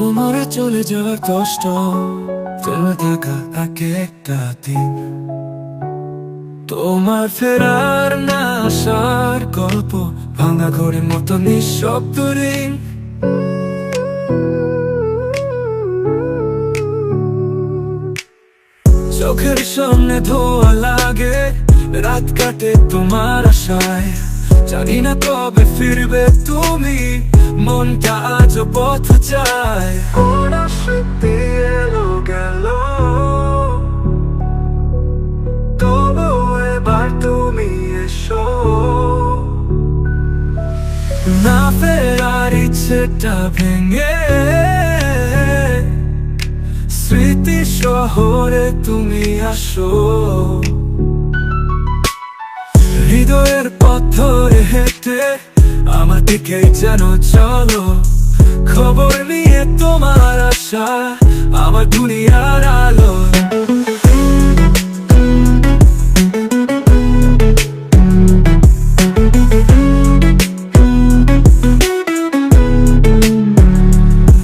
তোমার চলে যাওয়ার কষ্ট ফেলে থাকা এক একটা দিন। তোমার ফেরার না আসার গল্প, ভাঙা ঘরের মতো নিঃশব্দ ঋণ। চোখের সামনে ধোয়া লাগে, রাত কাটে তোমার আশায়। জানি না কবে ফিরবে তুমি। মনটা আজ পথ চায়। ওরা স্মৃতি এলো গেল। তবু এবার তুমি এসো। না ফেরার ইচ্ছেটা ভেঙে স্মৃতি শহরে তুমি আসো। হৃদয়ের পথ ধরে হেঁটে দিকে যেন চলো, খবর নিয়ে তোমার আশা, আমার দুনিয়ার আলো।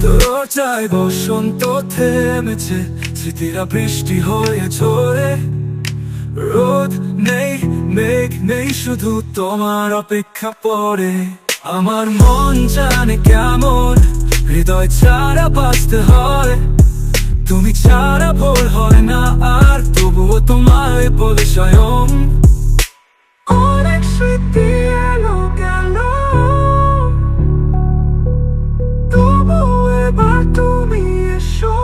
দরজায় বসন্ত থেমেছে, স্মৃতিরা বৃষ্টি হয়ে ঝরে। রোদ নেই, মেঘ নেই, শুধু তোমার অপেক্ষা পরে আমার মন জানে কেমন? হৃদয় ছাড়া বাঁচতে হয়। তুমি ছাড়া ভোর হয় না, আর তবুও তোমায় বলে স্বয়ং। অনেক স্মৃতি এলো গেল। তবু এবার তুমি এসো।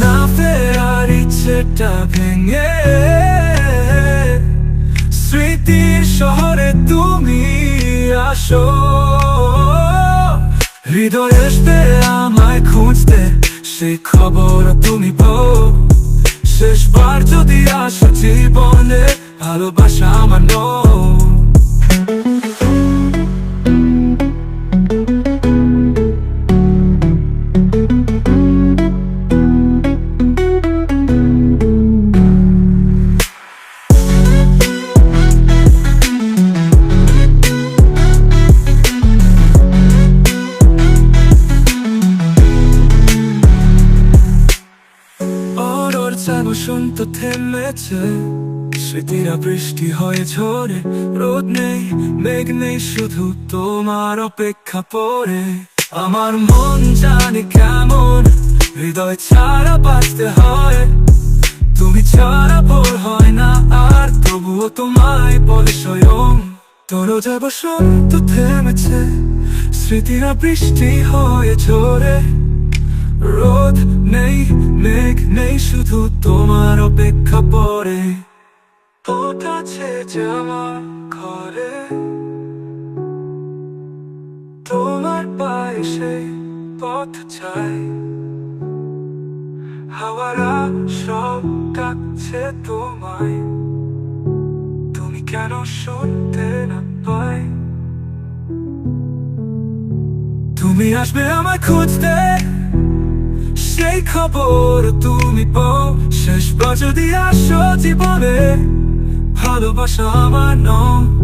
না ফেরার ইচ্ছেটা ভেঙে স্মৃতির শহরে তুমি আসো। হৃদয় আসবে আমায় খুঁজতে সেই খবর তুমি পাও। শেষবার যদি আসো জীবনে, ভালোবাসা বসন্ত থেমেছে, স্মৃতিরা বৃষ্টি হয়ে ঝরে, রোদ নেই, মেঘ নেই, শুধু তোমার অপেক্ষা পরে আমার মন জানে কেমন, হৃদয় ছাড়া বাঁচতে হয়। তুমি ছাড়া ভোর হয় না, আর তবুও তোমায় বলে স্বয়ং। তোর যে বসন্ত থেমেছে, স্মৃতিরা বৃষ্টি হয়ে ঝরে। রোদ নেই, মেঘ নেই, শুধু তোমার অপেক্ষা পরে আছে যে ঘরে। তোমার পায়ে সেই পথ চাই। হাওয়ারা সব ডাকছে তোমায়। তুমি কেন শুনতে না পাই তুমি আসবে আমায় খুঁজতে। খবর তুমি পাও শেষবার যদি আসো জীবনে ভালোবাসা আমার নয়।